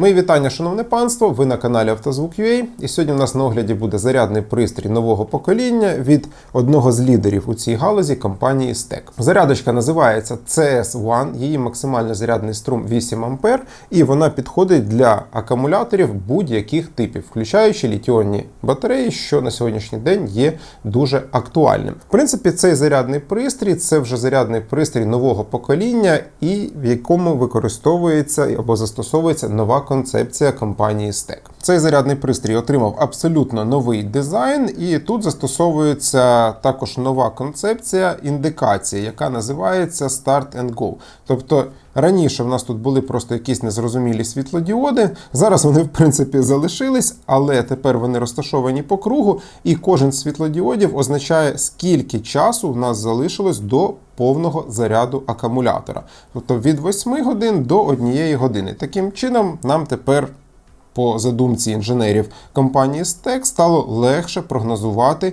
Мої вітання, шановне панство. Ви на каналі Автозвук.ua. І сьогодні у нас на огляді буде зарядний пристрій нового покоління від одного з лідерів у цій галузі компанії STEC. Зарядочка називається CS1, її максимальний зарядний струм 8 А, і вона підходить для акумуляторів будь-яких типів, включаючи літіонні батареї, що на сьогоднішній день є дуже актуальним. В принципі, цей зарядний пристрій це вже зарядний пристрій нового покоління, і в якому використовується або застосовується нова концепція компанії STEC. Цей зарядний пристрій отримав абсолютно новий дизайн, і тут застосовується також нова концепція індикації, яка називається Start and Go. Тобто раніше в нас тут були просто якісь незрозумілі світлодіоди. Зараз вони, в принципі, залишились, але тепер вони розташовані по кругу, і кожен з світлодіодів означає, скільки часу в нас залишилось до повного заряду акумулятора. Тобто від 8 годин до 1 години. Таким чином, нам тепер по задумці інженерів компанії STEC стало легше прогнозувати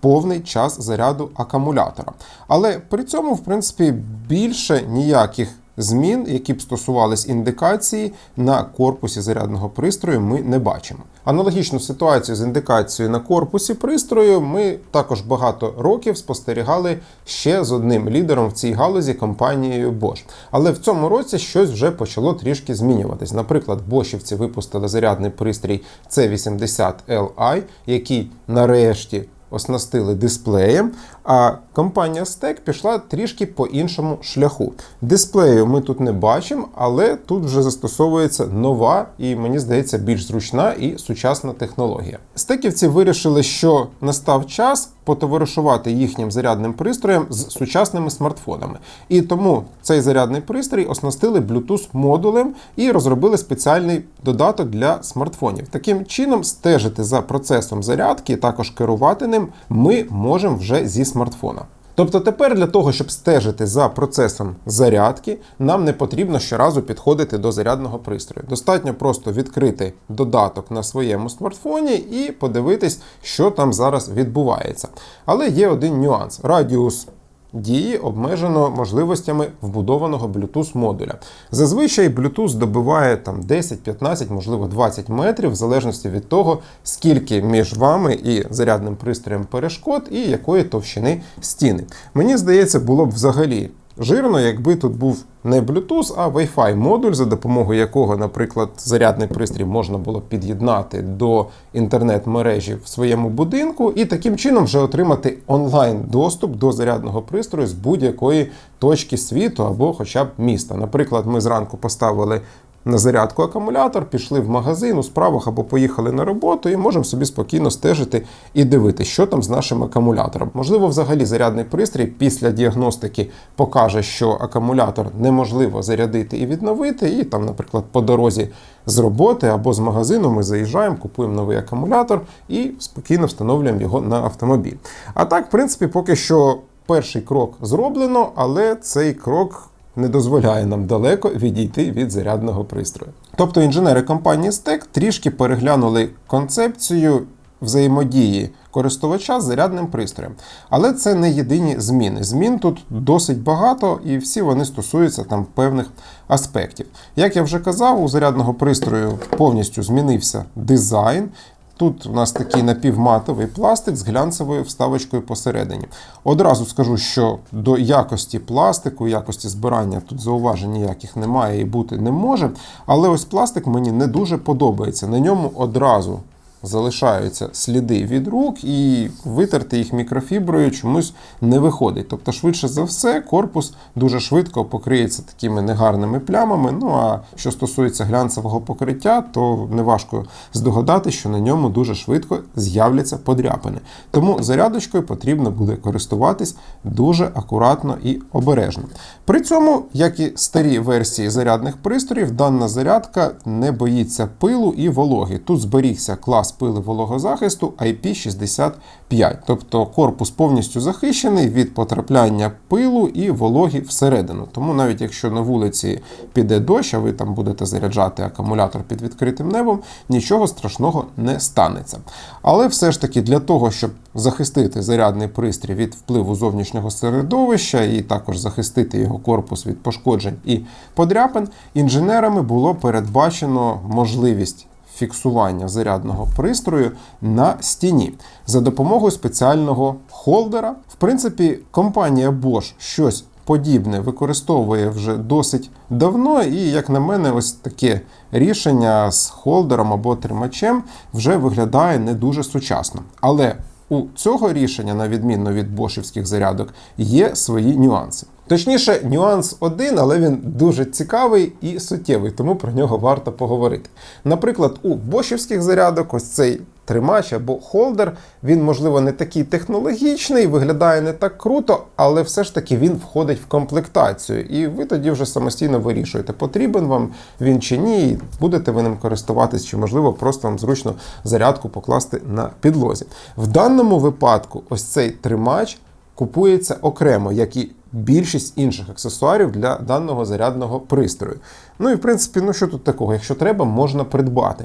повний час заряду акумулятора. Але при цьому, в принципі, більше ніяких змін, які б стосувались індикації на корпусі зарядного пристрою, ми не бачимо. Аналогічну ситуацію з індикацією на корпусі пристрою ми також багато років спостерігали ще з одним лідером в цій галузі компанією Bosch. Але в цьому році щось вже почало трішки змінюватись. Наприклад, бошівці випустили зарядний пристрій C80Li, який нарешті оснастили дисплеєм, а компанія STEC пішла трішки по іншому шляху. Дисплею ми тут не бачимо, але тут вже застосовується нова і, мені здається, більш зручна і сучасна технологія. Стеківці вирішили, що настав час потоваришувати їхнім зарядним пристроєм з сучасними смартфонами. І тому цей зарядний пристрій оснастили Bluetooth модулем і розробили спеціальний додаток для смартфонів. Таким чином, стежити за процесом зарядки, також керувати ним, ми можемо вже зі смартфона. Тобто тепер для того, щоб стежити за процесом зарядки, нам не потрібно щоразу підходити до зарядного пристрою. Достатньо просто відкрити додаток на своєму смартфоні і подивитись, що там зараз відбувається. Але є один нюанс: радіус. Дії обмежено можливостями вбудованого Bluetooth модуля. Зазвичай Bluetooth добиває там 10, 15, можливо 20 метрів, в залежності від того, скільки між вами і зарядним пристроєм перешкод, і якої товщини стіни. Мені здається, було б взагалі жирно, якби тут був не Bluetooth, а Wi-Fi модуль, за допомогою якого, наприклад, зарядний пристрій можна було під'єднати до інтернет-мережі в своєму будинку, і таким чином вже отримати онлайн-доступ до зарядного пристрою з будь-якої точки світу або хоча б міста. Наприклад, ми зранку поставили. На зарядку акумулятор, пішли в магазин у справах або поїхали на роботу, і можемо собі спокійно стежити і дивитися, що там з нашим акумулятором. Можливо, взагалі зарядний пристрій після діагностики покаже, що акумулятор неможливо зарядити і відновити. І там, наприклад, по дорозі з роботи або з магазину ми заїжджаємо, купуємо новий акумулятор і спокійно встановлюємо його на автомобіль. А так, в принципі, поки що перший крок зроблено, але цей крок не дозволяє нам далеко відійти від зарядного пристрою. Тобто інженери компанії STEC трішки переглянули концепцію взаємодії користувача з зарядним пристроєм. Але це не єдині зміни. Змін тут досить багато, і всі вони стосуються там певних аспектів. Як я вже казав, у зарядного пристрою повністю змінився дизайн. Тут у нас такий напівматовий пластик з глянцевою вставочкою посередині. Одразу скажу, що до якості пластику, якості збирання тут зауважень ніяких немає і бути не може. Але ось пластик мені не дуже подобається. На ньому одразу залишаються сліди від рук, і витерти їх мікрофіброю чомусь не виходить. Тобто, швидше за все, корпус дуже швидко покриється такими негарними плямами. Ну а що стосується глянцевого покриття, то неважко здогадати, що на ньому дуже швидко з'являться подряпини. Тому зарядочкою потрібно буде користуватись дуже акуратно і обережно. При цьому, як і старі версії зарядних пристроїв, дана зарядка не боїться пилу і вологи. Тут зберігся клас пили вологозахисту IP65. Тобто корпус повністю захищений від потрапляння пилу і вологі всередину. Тому навіть якщо на вулиці піде дощ, а ви там будете заряджати акумулятор під відкритим небом, нічого страшного не станеться. Але все ж таки для того, щоб захистити зарядний пристрій від впливу зовнішнього середовища і також захистити його корпус від пошкоджень і подряпин, інженерами було передбачено можливість фіксування зарядного пристрою на стіні за допомогою спеціального холдера. В принципі, компанія Bosch щось подібне використовує вже досить давно, і, як на мене, ось таке рішення з холдером або тримачем вже виглядає не дуже сучасно. Але у цього рішення, на відміну від бошівських зарядок, є свої нюанси. Точніше, нюанс один, але він дуже цікавий і суттєвий, тому про нього варто поговорити. Наприклад, у бошівських зарядок ось цей тримач або холдер, він, можливо, не такий технологічний, виглядає не так круто, але все ж таки він входить в комплектацію. І ви тоді вже самостійно вирішуєте, потрібен вам він чи ні, будете ви ним користуватись, чи можливо просто вам зручно зарядку покласти на підлозі. В даному випадку, ось цей тримач купується окремо, як і більшість інших аксесуарів для даного зарядного пристрою. Ну і в принципі, ну що тут такого? Якщо треба, можна придбати.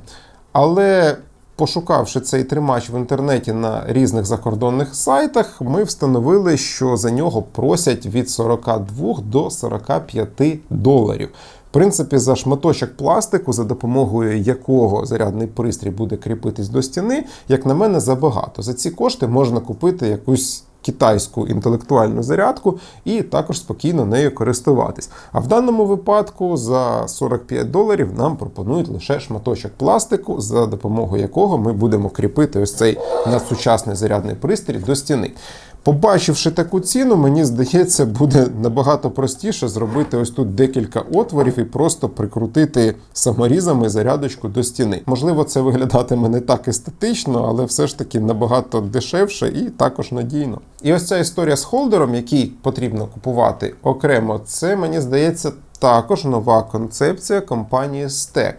Але пошукавши цей тримач в інтернеті на різних закордонних сайтах, ми встановили, що за нього просять від 42 до 45 доларів. В принципі, за шматочок пластику, за допомогою якого зарядний пристрій буде кріпитись до стіни, як на мене, забагато. За ці кошти можна купити якусь китайську інтелектуальну зарядку і також спокійно нею користуватись. А в даному випадку за 45 доларів нам пропонують лише шматочок пластику, за допомогою якого ми будемо кріпити ось цей надсучасний зарядний пристрій до стіни. Побачивши таку ціну, мені здається, буде набагато простіше зробити ось тут декілька отворів і просто прикрутити саморізами зарядочку до стіни. Можливо, це виглядатиме не так естетично, але все ж таки набагато дешевше і також надійно. І ось ця історія з холдером, який потрібно купувати окремо, це мені здається також нова концепція компанії Stack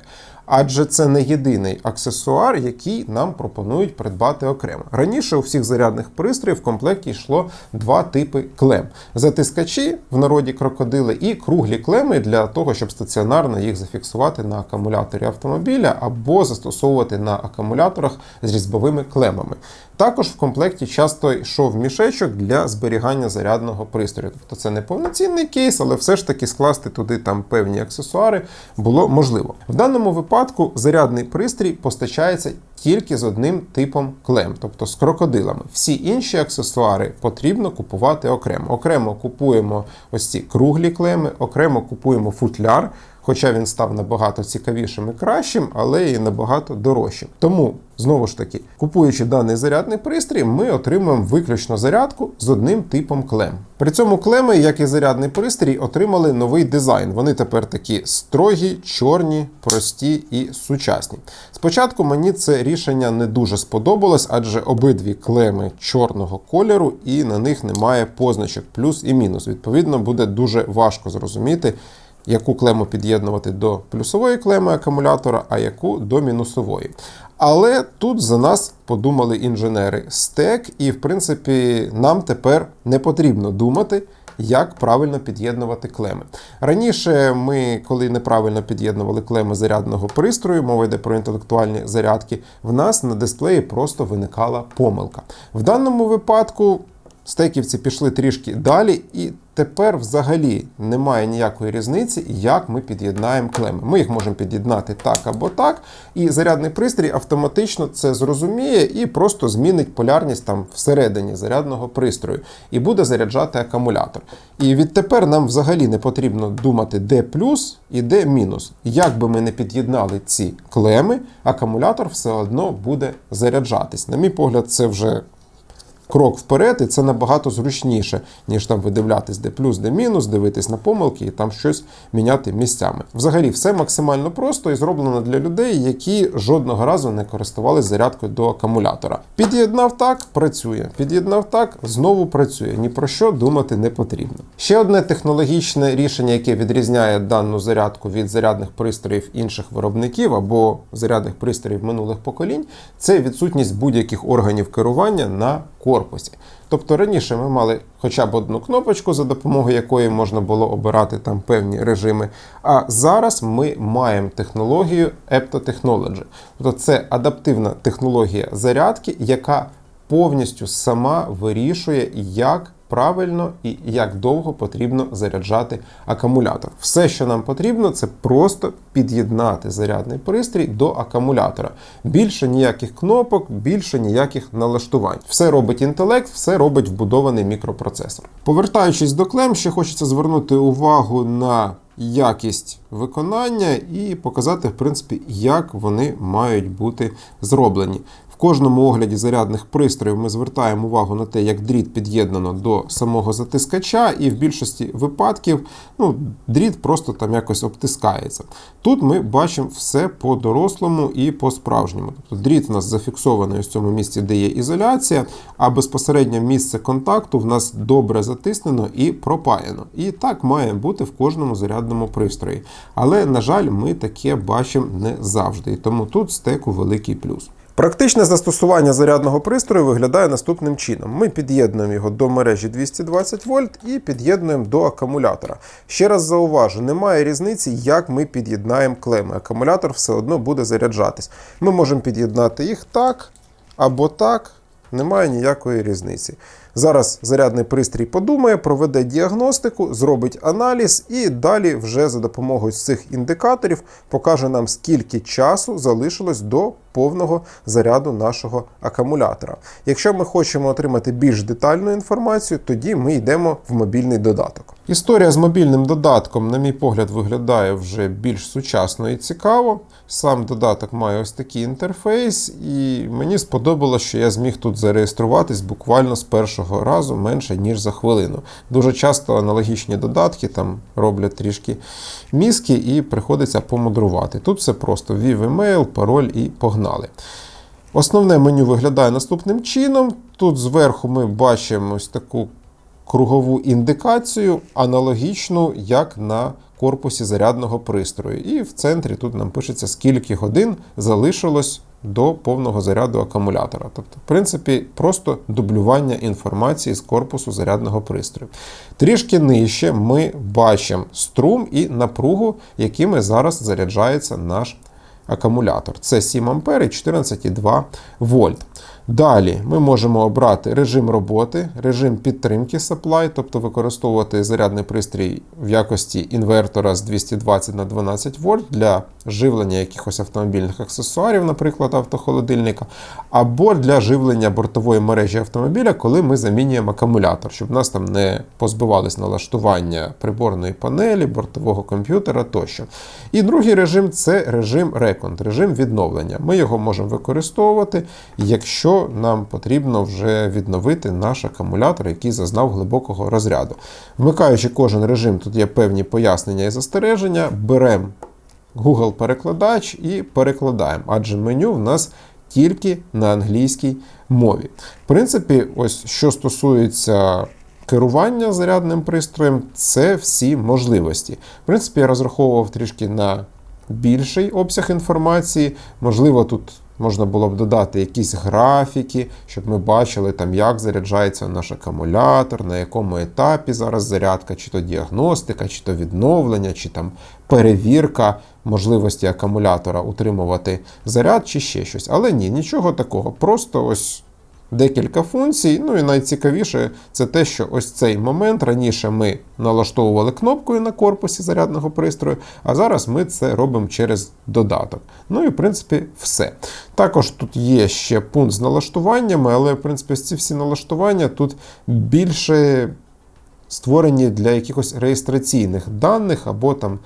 адже це не єдиний аксесуар, який нам пропонують придбати окремо. Раніше у всіх зарядних пристроїв в комплекті йшло два типи клем: затискачі в народі крокодили і круглі клеми для того, щоб стаціонарно їх зафіксувати на акумуляторі автомобіля або застосовувати на акумуляторах з різьбовими клемами. Також в комплекті часто йшов мішечок для зберігання зарядного пристрою. Тобто це не повноцінний кейс, але все ж таки скласти туди там певні аксесуари було можливо. В даному випадку зарядний пристрій постачається тільки з одним типом клем, тобто з крокодилами. Всі інші аксесуари потрібно купувати окремо. Окремо купуємо ось ці круглі клеми, окремо купуємо футляр. Хоча він став набагато цікавішим і кращим, але і набагато дорожчим. Тому, знову ж таки, купуючи даний зарядний пристрій, ми отримуємо виключно зарядку з одним типом клем. При цьому клеми, як і зарядний пристрій, отримали новий дизайн. Вони тепер такі строгі, чорні, прості і сучасні. Спочатку мені це рішення не дуже сподобалось, адже обидві клеми чорного кольору, і на них немає позначок плюс і мінус. Відповідно, буде дуже важко зрозуміти яку клему під'єднувати до плюсової клеми акумулятора, а яку до мінусової. Але тут за нас подумали інженери стек, і, в принципі, нам тепер не потрібно думати. Як правильно під'єднувати клеми. Раніше ми, коли неправильно під'єднували клеми зарядного пристрою, мова йде про інтелектуальні зарядки, в нас на дисплеї просто виникала помилка. В даному випадку стеківці пішли трішки далі, і тепер взагалі немає ніякої різниці, як ми під'єднаємо клеми. Ми їх можемо під'єднати так або так, і зарядний пристрій автоматично це зрозуміє і просто змінить полярність там всередині зарядного пристрою і буде заряджати акумулятор. І відтепер нам взагалі не потрібно думати, де плюс і де мінус. Як би ми не під'єднали ці клеми, акумулятор все одно буде заряджатись. На мій погляд, це вже крок вперед, і це набагато зручніше, ніж там видивлятись, де плюс, де мінус, дивитись на помилки і там щось міняти місцями. Взагалі, все максимально просто і зроблено для людей, які жодного разу не користувалися зарядкою до акумулятора. Під'єднав так, працює. Під'єднав так, знову працює. Ні про що думати не потрібно. Ще одне технологічне рішення, яке відрізняє дану зарядку від зарядних пристроїв інших виробників або зарядних пристроїв минулих поколінь, це відсутність будь-яких органів керування на корпусі. Тобто раніше ми мали хоча б одну кнопочку, за допомогою якої можна було обирати там певні режими. А зараз ми маємо технологію Epto Technology. Тобто це адаптивна технологія зарядки, яка повністю сама вирішує, як правильно і як довго потрібно заряджати акумулятор. Все, що нам потрібно, це просто під'єднати зарядний пристрій до акумулятора. Більше ніяких кнопок, більше ніяких налаштувань. Все робить інтелект, все робить вбудований мікропроцесор. Повертаючись до клем, ще хочеться звернути увагу на якість виконання і показати, в принципі, як вони мають бути зроблені. Кожному огляді зарядних пристроїв ми звертаємо увагу на те, як дріт під'єднано до самого затискача, і в більшості випадків ну, дріт просто там якось обтискається. Тут ми бачимо все по-дорослому і по-справжньому. Тобто дріт у нас зафіксований у цьому місці, де є ізоляція, а безпосередньо місце контакту в нас добре затиснено і пропаяно. І так має бути в кожному зарядному пристрої. Але, на жаль, ми таке бачимо не завжди. Тому тут стеку великий плюс. Практичне застосування зарядного пристрою виглядає наступним чином: ми під'єднуємо його до мережі 220 вольт і під'єднуємо до акумулятора. Ще раз зауважу, немає різниці, як ми під'єднаємо клеми. Акумулятор все одно буде заряджатись. Ми можемо під'єднати їх так або так, немає ніякої різниці. Зараз зарядний пристрій подумає, проведе діагностику, зробить аналіз і далі вже за допомогою цих індикаторів покаже нам, скільки часу залишилось до повного заряду нашого акумулятора. Якщо ми хочемо отримати більш детальну інформацію, тоді ми йдемо в мобільний додаток. Історія з мобільним додатком, на мій погляд, виглядає вже більш сучасно і цікаво. Сам додаток має ось такий інтерфейс, і мені сподобалось, що я зміг тут зареєструватись буквально з першого разу менше, ніж за хвилину. Дуже часто аналогічні додатки там роблять трішки мізки і приходиться помудрувати. Тут все просто: ввів емейл, пароль і погнали. Основне меню виглядає наступним чином. Тут зверху ми бачимо ось таку кругову індикацію, аналогічну, як на корпусі зарядного пристрою. І в центрі тут нам пишеться, скільки годин залишилось до повного заряду акумулятора. Тобто, в принципі, просто дублювання інформації з корпусу зарядного пристрою. Трішки нижче ми бачимо струм і напругу, якими зараз заряджається наш акумулятор. Це 7 А і 14,2 вольт. Далі ми можемо обрати режим роботи, режим підтримки supply, тобто використовувати зарядний пристрій в якості інвертора з 220 на 12 вольт для живлення якихось автомобільних аксесуарів, наприклад, автохолодильника, або для живлення бортової мережі автомобіля, коли ми замінюємо акумулятор, щоб нас там не позбивались налаштування приборної панелі, бортового комп'ютера тощо. І другий режим це режим реконт, режим відновлення. Ми його можемо використовувати, якщо нам потрібно вже відновити наш акумулятор, який зазнав глибокого розряду. Вмикаючи кожен режим, тут є певні пояснення і застереження, беремо Google-перекладач і перекладаємо, адже меню в нас тільки на англійській мові. В принципі, ось що стосується. Керування зарядним пристроєм це всі можливості. В принципі, я розраховував трішки на більший обсяг інформації. Можливо, тут Можна було б додати якісь графіки, щоб ми бачили, там, як заряджається наш акумулятор, на якому етапі зараз зарядка, чи то діагностика, чи то відновлення, чи там перевірка можливості акумулятора утримувати заряд, чи ще щось. Але ні, нічого такого. Просто ось декілька функцій. Ну і найцікавіше це те, що ось цей момент раніше ми налаштовували кнопкою на корпусі зарядного пристрою, а зараз ми це робимо через додаток. Ну і в принципі все. Також тут є ще пункт з налаштуваннями, але в принципі ці всі налаштування тут більше створені для якихось реєстраційних даних або там.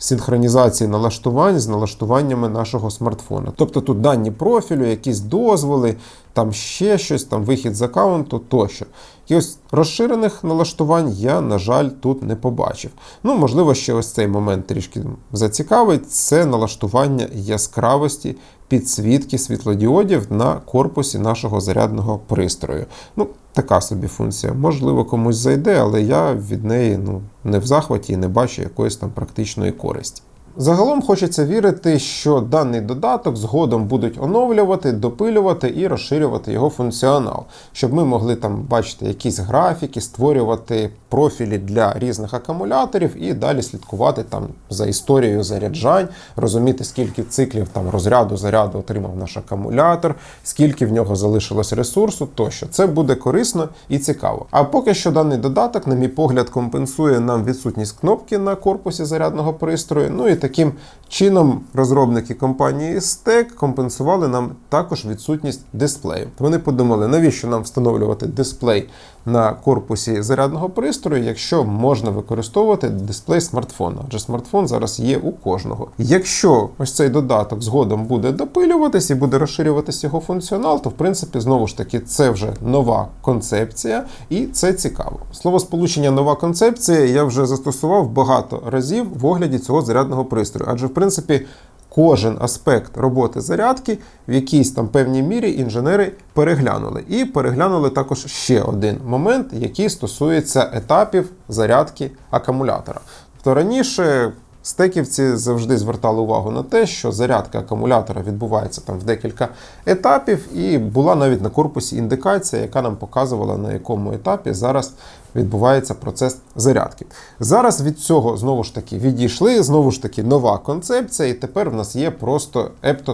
Синхронізації налаштувань з налаштуваннями нашого смартфона. Тобто тут дані профілю, якісь дозволи, там ще щось, там вихід з аккаунту тощо. Якихось розширених налаштувань я, на жаль, тут не побачив. Ну, можливо, ще ось цей момент трішки зацікавить. Це налаштування яскравості підсвітки світлодіодів на корпусі нашого зарядного пристрою. Ну, така собі функція. Можливо, комусь зайде, але я від неї ну, не в захваті і не бачу якоїсь там практичної користі. Загалом хочеться вірити, що даний додаток згодом будуть оновлювати, допилювати і розширювати його функціонал, щоб ми могли там бачити якісь графіки, створювати профілі для різних акумуляторів і далі слідкувати там за історією заряджань, розуміти, скільки циклів там розряду заряду отримав наш акумулятор, скільки в нього залишилось ресурсу, тощо це буде корисно і цікаво. А поки що даний додаток, на мій погляд, компенсує нам відсутність кнопки на корпусі зарядного пристрою. Ну і таким чином розробники компанії STEC компенсували нам також відсутність дисплею. Вони подумали, навіщо нам встановлювати дисплей на корпусі зарядного пристрою, якщо можна використовувати дисплей смартфона, адже смартфон зараз є у кожного. Якщо ось цей додаток згодом буде допилюватись і буде розширюватись його функціонал, то в принципі знову ж таки це вже нова концепція, і це цікаво. Слово сполучення нова концепція я вже застосував багато разів в огляді цього зарядного пристрою, адже в принципі. Кожен аспект роботи зарядки в якійсь там певній мірі інженери переглянули. І переглянули також ще один момент, який стосується етапів зарядки акумулятора. Тобто раніше стеківці завжди звертали увагу на те, що зарядка акумулятора відбувається там в декілька етапів, і була навіть на корпусі індикація, яка нам показувала, на якому етапі зараз відбувається процес зарядки. Зараз від цього знову ж таки відійшли, знову ж таки нова концепція, і тепер в нас є просто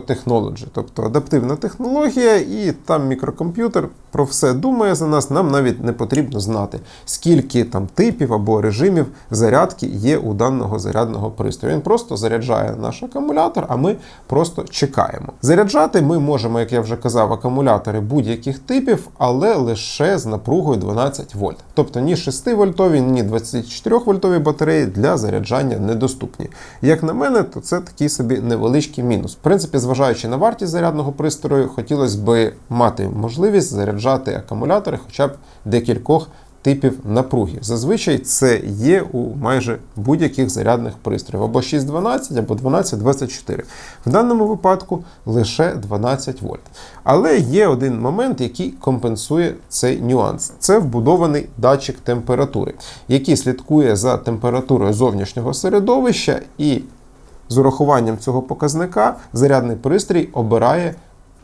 Technology, тобто адаптивна технологія, і там мікрокомп'ютер про все думає за нас. Нам навіть не потрібно знати, скільки там типів або режимів зарядки є у даного зарядного пристрою. Він просто заряджає наш акумулятор, а ми просто чекаємо. Заряджати ми можемо, як я вже казав, акумулятори будь-яких типів, але лише з напругою 12 вольт. Тобто ні 6 вольтові, ні 24 вольтові батареї для заряджання недоступні. Як на мене, то це такий собі невеличкий мінус. В принципі, зважаючи на вартість зарядного пристрою, хотілося б мати можливість заряджати акумулятори хоча б декількох типів напруги. Зазвичай це є у майже будь-яких зарядних пристроїв або 612, або 1224. В даному випадку лише 12 вольт. Але є один момент, який компенсує цей нюанс. Це вбудований датчик температури, який слідкує за температурою зовнішнього середовища і з урахуванням цього показника зарядний пристрій обирає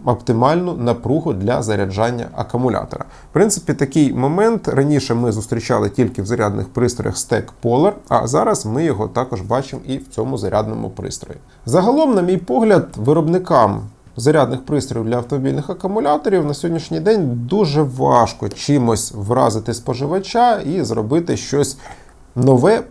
оптимальну напругу для заряджання акумулятора. В принципі, такий момент раніше ми зустрічали тільки в зарядних пристроях Stack Polar, а зараз ми його також бачимо і в цьому зарядному пристрої. Загалом, на мій погляд, виробникам. Зарядних пристроїв для автомобільних акумуляторів на сьогоднішній день дуже важко чимось вразити споживача і зробити щось нове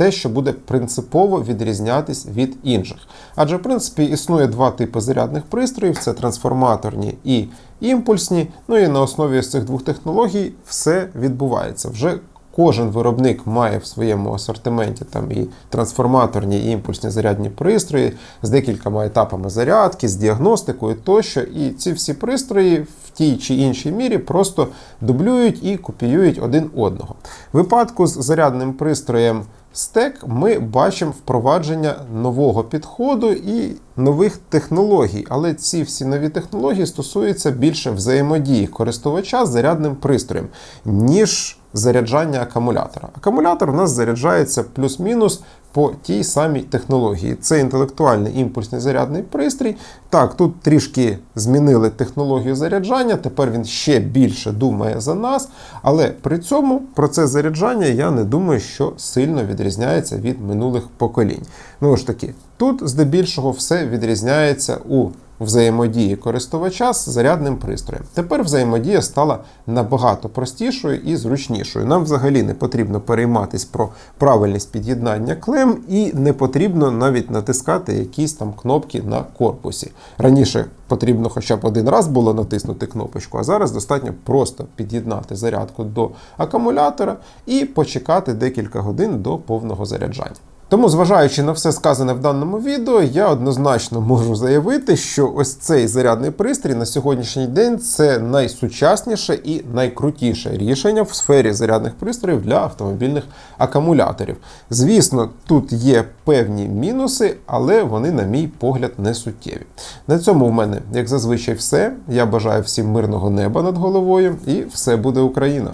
те, що буде принципово відрізнятись від інших. Адже, в принципі, існує два типи зарядних пристроїв: це трансформаторні і імпульсні. Ну і на основі цих двох технологій все відбувається. Вже Кожен виробник має в своєму асортименті там і трансформаторні, і імпульсні зарядні пристрої з декількома етапами зарядки, з діагностикою тощо. І ці всі пристрої в тій чи іншій мірі просто дублюють і копіюють один одного. В випадку з зарядним пристроєм стек ми бачимо впровадження нового підходу і нових технологій. Але ці всі нові технології стосуються більше взаємодії користувача з зарядним пристроєм, ніж заряджання акумулятора. Акумулятор у нас заряджається плюс-мінус по тій самій технології. Це інтелектуальний імпульсний зарядний пристрій. Так, тут трішки змінили технологію заряджання, тепер він ще більше думає за нас, але при цьому процес заряджання я не думаю, що сильно відрізняється від минулих поколінь. Ну ж таки, тут здебільшого все відрізняється у взаємодії користувача з зарядним пристроєм. Тепер взаємодія стала набагато простішою і зручнішою. Нам взагалі не потрібно перейматись про правильність під'єднання клем, і не потрібно навіть натискати якісь там кнопки на корпусі. Раніше потрібно хоча б один раз було натиснути кнопочку, а зараз достатньо просто під'єднати зарядку до акумулятора і почекати декілька годин до повного заряджання. Тому, зважаючи на все сказане в даному відео, я однозначно можу заявити, що ось цей зарядний пристрій на сьогоднішній день це найсучасніше і найкрутіше рішення в сфері зарядних пристроїв для автомобільних акумуляторів. Звісно, тут є певні мінуси, але вони, на мій погляд, не суттєві. На цьому в мене, як зазвичай, все. Я бажаю всім мирного неба над головою, і все буде Україна!